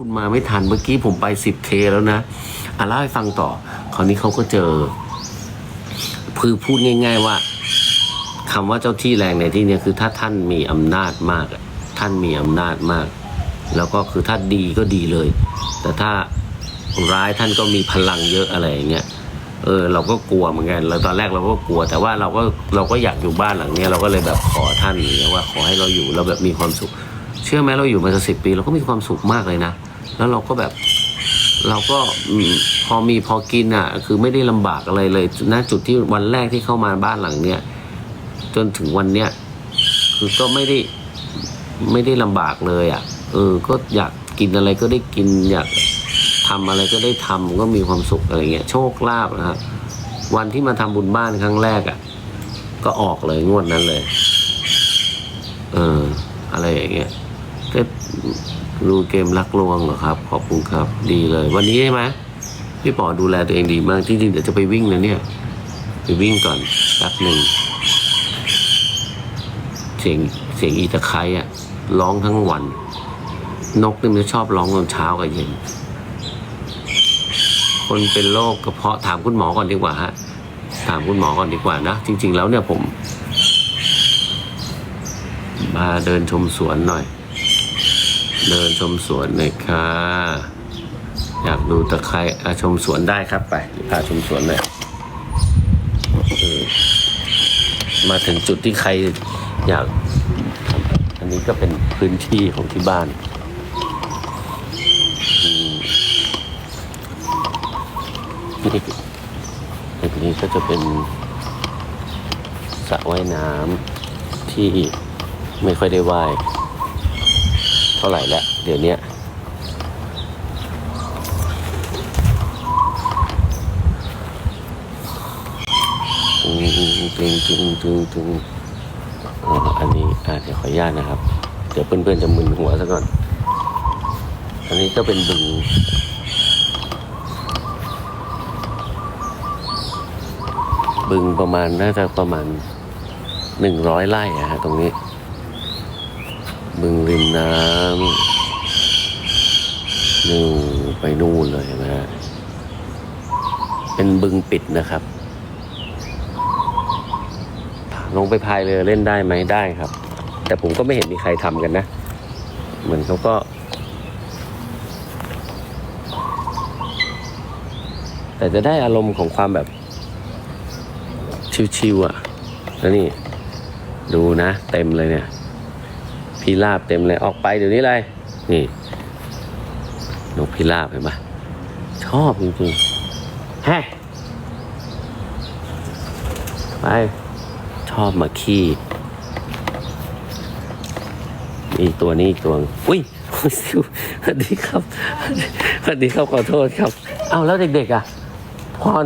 คุณมาไม่ทันเมื่อกี้ผมไปสิบเทแล้วนะอะเล่าให้ฟังต่อ คราวนี้เขาก็เจอคือพูดง่าย ๆว่าคำว่าเจ้าที่แรงในที่นี้คือถ้าท่านมีอำนาจมาก ท่านมีอำนาจมาก แล้วก็คือถ้าดีก็ดีเลย แต่ถ้าร้ายท่านก็มีพลังเยอะอะไรอย่างเงี้ยเออเราก็กลัวเหมือนกันแล้วตอนแรกเราก็กลัว แต่ว่าเราก็เราก็อยากอยู่บ้านหลังเนี้ยเราก็เลยแบบขอท่านอย่างเงี้ยว่าขอให้เราอยู่เราแบบมีความสุข เชื่อไหมเราอยู่มาจะสิบปี เราก็มีความสุขมากเลยนะ แล้วเราก็แบบ เราก็พอมีพอกินอะ คือไม่ได้ลำบากอะไรเลยณจุดที่วันแรกที่เข้ามาบ้านหลังเนี้ยจนถึงวันเนี้ยคือก็ไม่ได้ไม่ได้ลำบากเลยอะ เออ ก็อยากกินอะไรก็ได้กินอยากทำอะไรก็ได้ทำก็มีความสุขอะไรเงี้ยโชคลาภนะครับวันที่มาทำบุญบ้านครั้งแรกอะ ก็ออกเลยงวดนั้นเลย เออ อะไรอย่างเงี้ยก็ ดูเกมรักลวงเหรอครับ ขอบคุณครับ ดีเลย วันนี้ใช่ไหมพี่ป๋อดูแลตัวเองดีมากจริงๆเดี๋ยวจะไปวิ่งนะเนี่ย ไปวิ่งก่อนแป๊บหนึ่งเสียงเสียงอีตะไคร้อะร้องทั้งวัน นกนี่มันชอบร้องตอนเช้ากับเย็น คนเป็นโรคกระเพาะถามคุณหมอก่อนดีกว่าฮะถามคุณหมอก่อนดีกว่านะจริง ๆ แล้วเนี่ยผม มาเดินชมสวนหน่อย เดินชมสวนหน่อยค่ะ อยากดูตะไคร้อ่ชมสวนได้ครับไปพาชมสวนหน่อยมาถึงจุดที่ใครอยาก อันนี้ก็เป็นพื้นที่ของที่บ้านอืมนี่อันนี้ก็จะเป็นสระว่ายน้ำที่ไม่ค่อยได้ว่าย ท่าไหร่แล้ว เดี๋ยวนี้ตึงตึงตึงตึงตึงตึงอันนี้อ่าเดี๋ยวขออนุญาตนะครับ เดี๋ยวเพื่อนๆจะมึนหัวซะก่อน อันนี้ก็เป็นบึงบึงประมาณน่าจะประมาณหนึ่งร้อยไร่อะฮะตรงนี้ น้ำนู่ไปนู่นเลยนะฮะเป็นบึงปิดนะครับ ลงไปพายเรือเล่นได้ไหมได้ครับ แต่ผมก็ไม่เห็นมีใครทำกันนะ เหมือนเขาก็แต่จะได้อารมณ์ของความแบบ ชิวๆอะ แล้วนี่ ดูนะ เต็มเลยเนี่ย พิราบเต็มเลยออกไปเดี๋ยวนี้เลยนี่นกพิราบเห็นปะชอบจริงๆแฮะไปชอบมาขี้นี่ตัวนี้อีกตัวอุ้ยอุ้ยซิวสวัสดีครับสวัสดีครับขอโทษครับ เอาแล้วเด็กๆอะพร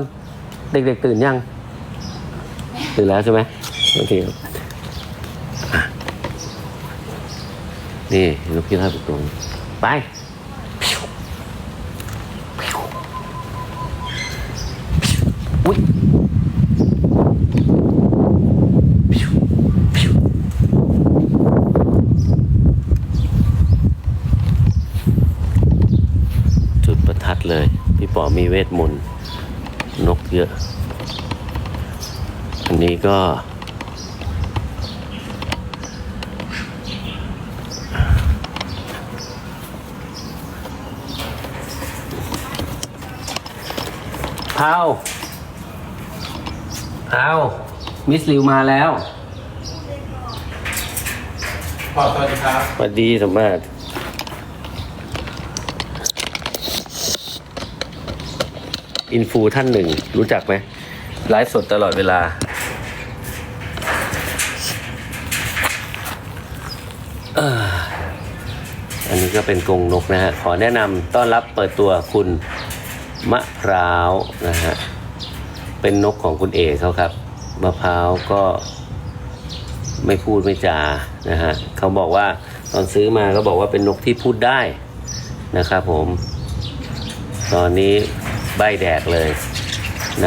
เด็กๆตื่นยัง ตื่นแล้วใช่ไหมโอเคครับ นี่นกพิราบอีกตัวหนึ่งไปอุ้ยจุดประทัดเลย พี่ป๋อมีเวทมนต์นกเยอะ อันนี้ก็ เอ้าเอามิสลิวมาแล้วขอสวัสดีครับสวัสดีสมมาตรอินฟูท่านหนึ่ง รู้จักไหมไลฟ์สดตลอดเวลาเอ่ออันนี้ก็เป็นกรงนกนะฮะ ขอแนะนำต้อนรับเปิดตัวคุณ มะพร้าวนะฮะเป็นนกของคุณเอกเขาครับ มะพร้าวก็ไม่พูดไม่จานะฮะเขาบอกว่าตอนซื้อมาก็บอกว่าเป็นนกที่พูดได้นะครับผม ตอนนี้ใบแดกเลย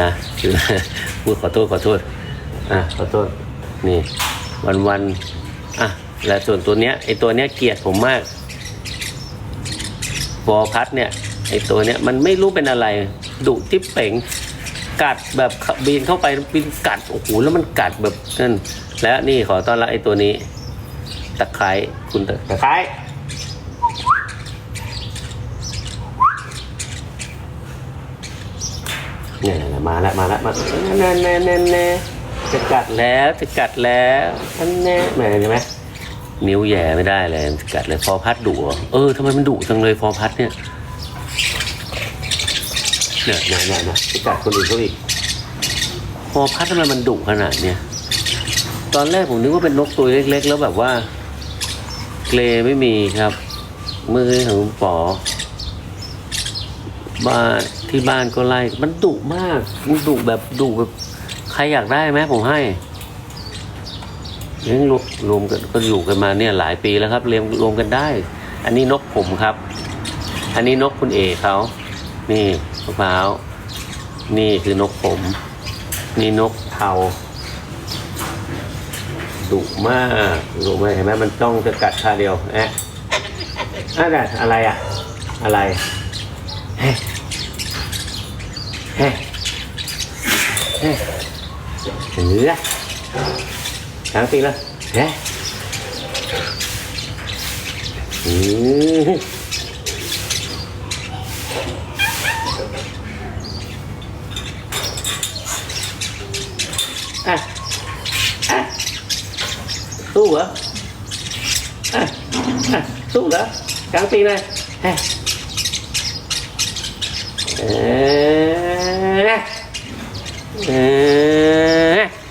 นะคือพูดขอโทษขอโทษอะขอโทษนี่วันวันอะและส่วนตัวเนี้ยไอตัวเนี้ยเกลียดผมมากวอพัดเนี่ย ไอตัวเนี้ยมันไม่รู้เป็นอะไรดุจิ๊บเป่งกัดแบบบินเข้าไปบินกัดโอ้โหแล้วมันกัดแบบนั่นแล้วนี่ขอต้อนรับไอ้ตัวนี้ ตะไคร้คุณตะตะไคร้เนี่ยๆมาแล้วมาแล้วมาแน่แน่แน่แน่จะกัดแล้วจะกัดแล้วอันแน่แหมเห็นไหมนิ้วแหย่ไม่ได้เลยจะกัดเลยฟอพัดดุเหรอเออทำไมมันดุจังเลยฟอพัดเนี่ย เนี่ยเนี่ยเนี่ยเนี่ยจะกัดคนอื่นเขาอีกพอพัดทำไมมันดุขนาดเนี้ยตอนแรกผมนึกว่าเป็นนกตัวเล็ก ๆ แล้วแบบว่า เกรไม่มีครับ มือของป๋อบ้านที่บ้านก็ไล่มันดุมากมันดุแบบดุแบบ ใครอยากได้ไหมผมให้เลี้ยงรวมรวมกันก็อยู่กันมาเนี่ยหลายปีแล้วครับเลี้ยงรวมกันได้ อันนี้นกผมครับ อันนี้นกคุณเอเขานี่ มะพร้าว นี่คือนกผม นี่นกเทาดุมากดุมากเห็นไหมมันจ้องจะกัดคาเดียวแอะอะไรอะไรอะอะไรเฮ้เฮ้เฮ้เหือทางตีเลยเฮ้อืออะอะสู้เหรออะอะสู้เหรอ กลางปีเลยเฮ้เอ๊ะเ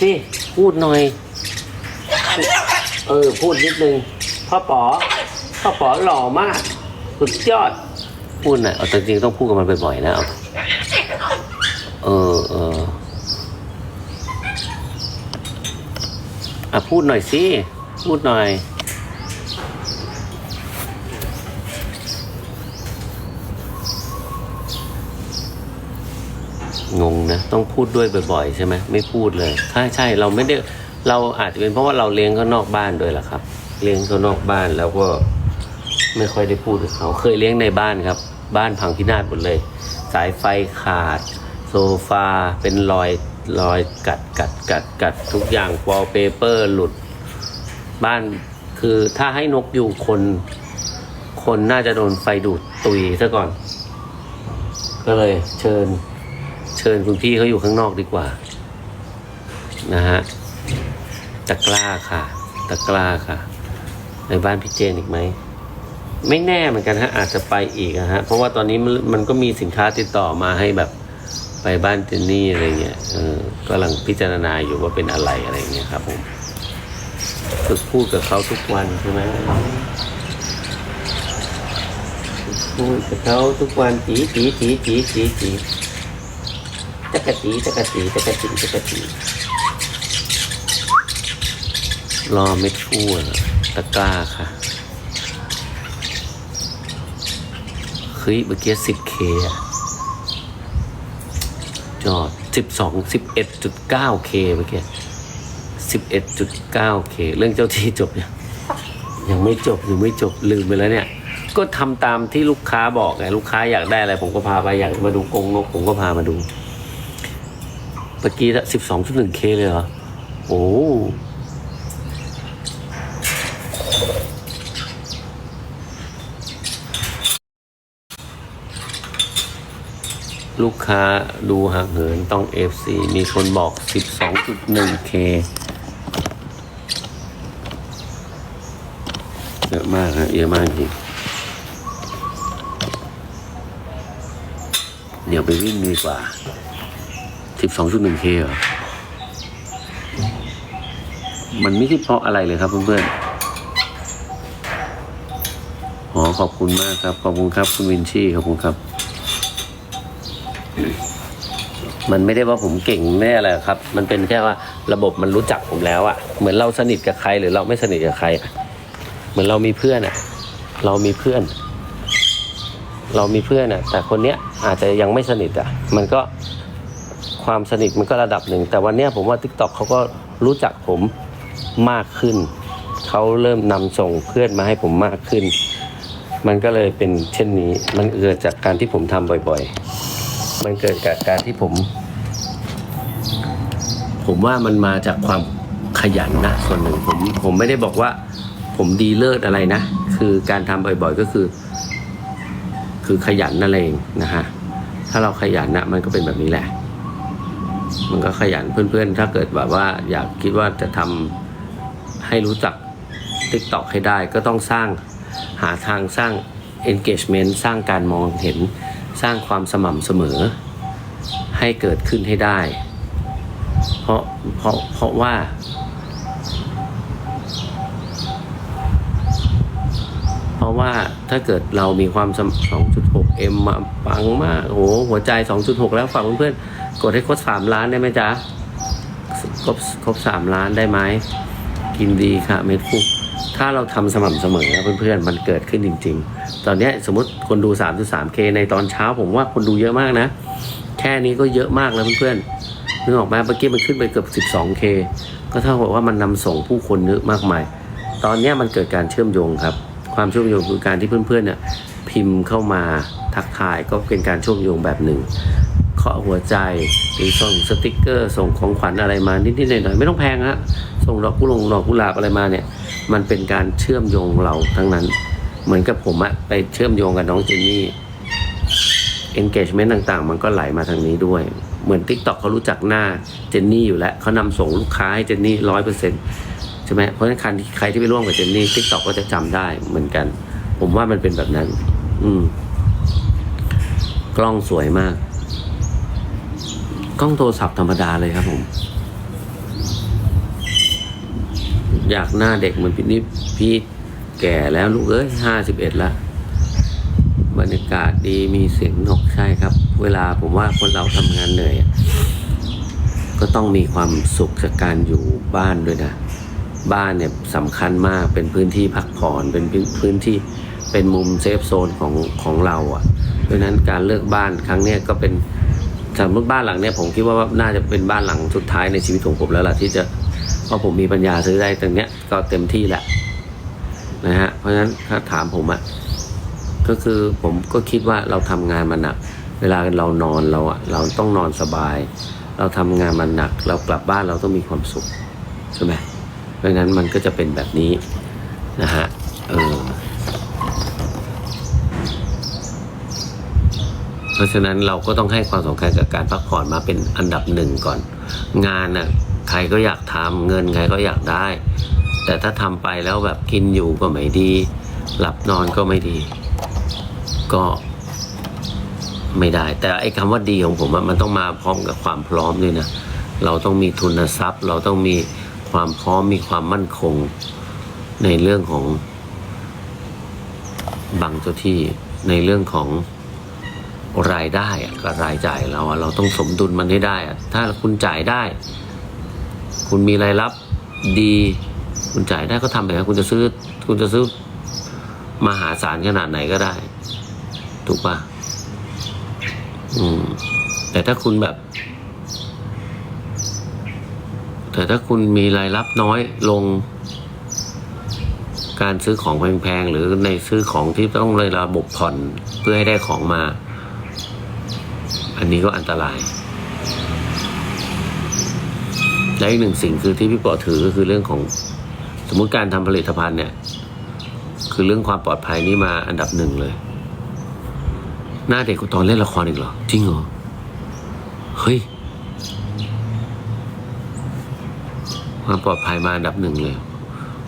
สิ พูดหน่อย เออ พูดนิดนึง พ่อป๋อ พ่อป๋อหล่อมาก สุดยอด พูดหน่อยเอาแต่จริงๆต้องพูดกับมันบ่อยๆนะเอาเออเอออะพูดหน่อยสิ พูดหน่อย งงนะต้องพูดด้วยบ่อยๆ ใช่ไหมไม่พูดเลยใช่ใช่เราไม่ได้เราอาจจะเป็นเพราะว่าเราเลี้ยงเขานอกบ้านด้วยแหละครับ เลี้ยงเขานอกบ้านแล้วก็ไม่ค่อยได้พูดกับเขาเคยเลี้ยงในบ้านครับ บ้านพังพินาศหมดเลย สายไฟขาด โซฟาเป็นรอยรอยกัดกัดกัดกัดทุกอย่างวอลเปเปอร์หลุด บ้านคือถ้าให้นกอยู่คน คนน่าจะโดนไฟดูดตุยซะก่อน ก็เลยเชิญ เชิญคุณพี่เขาอยู่ข้างนอกดีกว่า นะฮะตะกร้าค่ะ ตะกร้าค่ะ ในบ้านพี่เจนอีกไหมไม่แน่เหมือนกันฮะอาจจะไปอีกนะฮะเพราะว่าตอนนี้มันมันก็มีสินค้าติดต่อมาให้แบบไปบ้านเจนนี่อะไรเงี้ยเออกำลังพิจารณาอยู่ว่าเป็นอะไรอะไรเงี้ยครับผมฝึกพูดกับเขาทุกวันใช่ไหมพูดกับเขาทุกวันจีจีจีจีจีจี จักรจีจักรจีจักรจีจักรจีรอเม็ดฟู่อะตะกร้าค่ะเฮ้ยเมื่อกี้สิบเคจอดสิบสองสิบเอ็ดจุดเก้าเคเมื่อกี้สิบเอ็ดจุดเก้าเคเรื่องเจ้าที่จบยังยังไม่จบยังไม่จบลืมไปแล้วเนี่ย ก็ทำตามที่ลูกค้าบอกไงลูกค้าอยากได้อะไรผมก็พาไปอยากมาดูกรงนกผมก็พามาดู เมื่อกี้สิบสองจุดหนึ่งเคเลยเหรอ โอ้ลูกค้าดูห่างเหินต้อง FC มีคนบอก 12.1K เยอะมากนะเยอะมากจริง เดี๋ยวไปวิ่งดีกว่า 12.1K เหรอ มันไม่ใช่เพราะอะไรเลยครับเพื่อนๆอ๋อขอบคุณมากครับ ขอบคุณครับคุณวินชี่ ขอบคุณครับ มันไม่ได้ว่าผมเก่งไม่อะไรครับ มันเป็นแค่ว่าระบบมันรู้จักผมแล้วอะเหมือนเราสนิทกับใครหรือเราไม่สนิทกับใครอะเหมือนเรามีเพื่อนอะเรามีเพื่อน เรามีเพื่อนอะแต่คนเนี้ยอาจจะยังไม่สนิทอะมันก็ ความสนิทมันก็ระดับหนึ่ง แต่วันนี้ผมว่า t ิ k t o k เขาก็รู้จักผมมากขึ้น เขาเริ่มนำส่งเพื่อนมาให้ผมมากขึ้น มันก็เลยเป็นเช่นนี้ มันเกิดจากการที่ผมทำบ่อยๆ มันเกิดจากการที่ผม ผมว่ามันมาจากความขยันนะส่วนหนึ่งผมผมไม่ได้บอกว่า ผมดีเลิศอะไรนะ คือการทำบ่อยๆก็คือ คือขยันนั่นเองนะฮะถ้าเราขยันนะมันก็เป็นแบบนี้แหละ มันก็ขยันเพื่อนๆ ถ้าเกิดแบบว่าอยากคิดว่าจะทำให้รู้จัก TikTok ให้ได้ก็ต้องสร้างหาทางสร้าง engagement สร้างการมองเห็นสร้างความสม่ำเสมอ ให้เกิดขึ้นให้ได้ เพราะเพราะเพราะว่า เพราะว่าถ้าเกิดเรามีความสม2.6 M มาปังมากโอ้โหหัวใจ 2.6 แล้วฝากเพื่อนๆ กดให้ครบ3ล้านได้ไหมจ๊ะครบครบ3ล้านได้ไหมกินดีค่ะเม็ดฟุกถ้าเราทำสม่ำเสมอเพื่อนๆมันเกิดขึ้นจริง ๆ ตอนนี้สมมติคนดู 3.3K ในตอนเช้าผมว่าคนดูเยอะมากนะ แค่นี้ก็เยอะมากแล้วเพื่อนๆนึกออกไหมเมื่อกี้มันขึ้นไปเกือบ 12K ก็เท่ากับว่ามันนำส่งผู้คนเยอะมากมาย ตอนนี้มันเกิดการเชื่อมโยงครับ ความเชื่อมโยงคือการที่เพื่อนๆเนี่ยพิมพ์เข้ามาทักทายก็เป็นการเชื่อมโยงแบบหนึ่ง เคาะหัวใจ หรือส่งสติกเกอร์ ส่งของขวัญอะไรมานิดๆหน่อยๆไม่ต้องแพงฮะส่งดอกกุหลงดอกกุหลาบอะไรมาเนี่ย มันเป็นการเชื่อมโยงเราทั้งนั้น เหมือนกับผมอะไปเชื่อมโยงกับน้องเจนนี่ engagement ต่างๆ มันก็ไหลมาทางนี้ด้วย เหมือน TikTok เขารู้จักหน้าเจนนี่อยู่แล้วเขานำส่งลูกค้าให้เจนนี่ร้อยเปอร์เซ็นต์ใช่ไหมเพราะฉะนั้นใครที่ใครที่ไปร่วมกับเจนนี่ TikTok ก็จะจำได้เหมือนกัน ผมว่ามันเป็นแบบนั้น อืมกล้องสวยมาก กล้องโทรศัพท์ธรรมดาเลยครับผม อยากหน้าเด็กเหมือนพี่นี่พี่แก่แล้วลูกเอ้ยห้าสิบเอ็ดละบรรยากาศดีมีเสียงนกใช่ครับ เวลาผมว่าคนเราทำงานเหนื่อยก็ต้องมีความสุขจากการอยู่บ้านด้วยนะ บ้านเนี่ยสำคัญมากเป็นพื้นที่พักผ่อนเป็นพื้นที่เป็นมุมเซฟโซนของของเราอะ่ะ เพราะนั้นการเลือกบ้านครั้งเนี้ยก็เป็น สมมติบ้านหลังเนี้ยผมคิดว่าน่าจะเป็นบ้านหลังสุดท้ายในชีวิตของผมแล้วล่ะที่จะเพราะผมมีปัญญาซื้อได้ตรงเนี้ยก็เต็มที่แหละนะฮะเพราะฉะนั้นถ้าถามผมอะ่ะก็คือผมก็คิดว่าเราทำงานมันหนัก เวลาเรานอนเราอะ่ะเราต้องนอนสบาย เราทำงานมันหนัก เรากลับบ้านเราต้องมีความสุขใช่ไหมเพราะฉะนั้นมันก็จะเป็นแบบนี้นะฮะเออ เพราะฉะนั้นเราก็ต้องให้ความสำคัญกับการพักผ่อนมาเป็นอันดับหนึ่งก่อน งานน่ะใครก็อยากทำเงินใครก็อยากได้ แต่ถ้าทำไปแล้วแบบกินอยู่ก็ไม่ดี หลับนอนก็ไม่ดี ก็ไม่ได้ แต่ไอ้คำว่าดีของผมมันต้องมาพร้อมกับความพร้อมด้วยนะเราต้องมีทุนทรัพย์ เราต้องมีความพร้อมมีความมั่นคงในเรื่องของบังเจ้าที่ในเรื่องของ รายได้อะกับรายจ่ายเราอะเราต้องสมดุลมันให้ได้อะถ้าคุณจ่ายได้ คุณมีรายรับดี คุณจ่ายได้ก็ทำไปนะคุณจะซื้อ คุณจะซื้อมหาศาลขนาดไหนก็ได้ ถูกปะอืม แต่ถ้าคุณแบบ แต่ถ้าคุณมีรายรับน้อยลงการซื้อของแพงๆ หรือในซื้อของที่ต้องเลยระบบผ่อนเพื่อให้ได้ของมา อันนี้ก็อันตราย และอีกหนึ่งสิ่งคือที่พี่ปอถือก็คือเรื่องของสมมุติการทำผลิตภัณฑ์เนี่ย คือเรื่องความปลอดภัยนี่มาอันดับหนึ่งเลย หน้าเด็กตอนเล่นละครอีกเหรอ จริงเหรอ เฮ้ย ความปลอดภัยมาอันดับหนึ่งเลย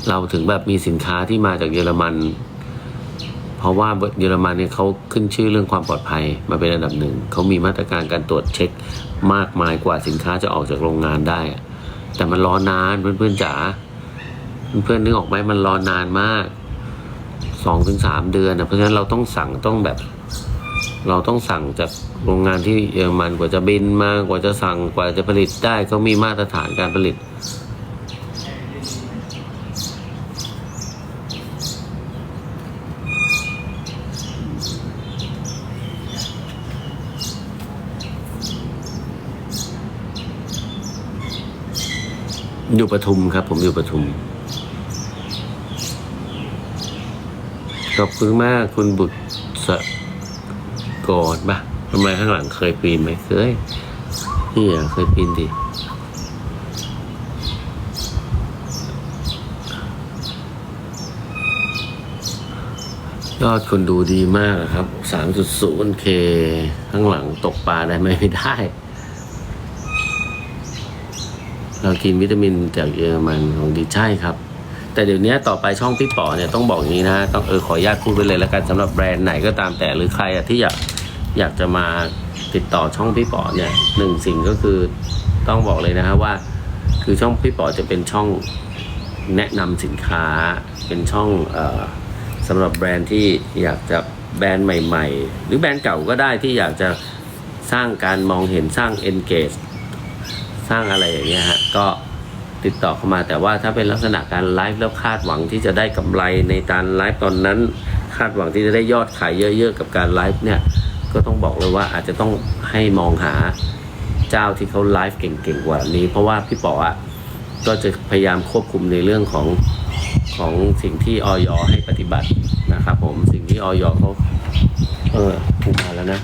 เราถึงแบบมีสินค้าที่มาจากเยอรมัน เพราะว่าเยอรมันเนี่ยเขาขึ้นชื่อเรื่องความปลอดภัยมาเป็นอันดับหนึ่งเขามีมาตรการการตรวจเช็คมากมายกว่าสินค้าจะออกจากโรงงานได้ แต่มันรอนานเพื่อนๆจ๋าเพื่อนๆนึกออกไหมมันรอนานมากสองถึงสามเดือนนะเพราะฉะนั้นเราต้องสั่งต้องแบบ เราต้องสั่งจากโรงงานที่เยอรมันกว่าจะบินมากว่าจะสั่งกว่าจะผลิตได้เขามีมาตรฐานการผลิต อยู่ปทุมครับ ผมอยู่ปทุม ขอบคุณมากคุณบุตรสะกอดปะทำไมข้างหลังเคยปีนไหมเคยนี่อะเคยปีนดิยอดคนดูดีมากครับ 3.0k ข้างหลังตกปลาได้ไหมไม่ได้ เรากินวิตามินจากเยอรมันของดีใช่ครับ แต่เดี๋ยวนี้ต่อไปช่องพี่ป๋อเนี่ยต้องบอกอย่างนี้นะต้องเออขออนุญาตพูดไปเลยแล้วกันสำหรับแบรนด์ไหนก็ตามแต่หรือใครอะที่อยากอยากจะมาติดต่อช่องพี่ป๋อเนี่ยหนึ่งสิ่งก็คือต้องบอกเลยนะฮะว่า คือช่องพี่ป๋อจะเป็นช่องแนะนำสินค้า เป็นช่องออสำหรับแบรนด์ที่อยากจะแบรนด์ใหม่ ๆ หรือแบรนด์เก่าก็ได้ที่อยากจะสร้างการมองเห็นสร้าง engage สร้างอะไรอย่างเงี้ยฮะ ก็ติดต่อเข้ามาแต่ว่าถ้าเป็นลักษณะการไลฟ์แล้วคาดหวังที่จะได้กำไรในการไลฟ์ตอนนั้น คาดหวังที่จะได้ยอดขายเยอะๆกับการไลฟ์เนี่ยก็ต้องบอกเลยว่าอาจจะต้องให้มองหาเจ้าที่เขาไลฟ์เก่งๆกว่านี้ เพราะว่าพี่ป๋ออะก็จะพยายามควบคุมในเรื่องของของสิ่งที่ออยให้ปฏิบัตินะครับผมสิ่งที่ออยเขาเออพูดมาแล้วนะ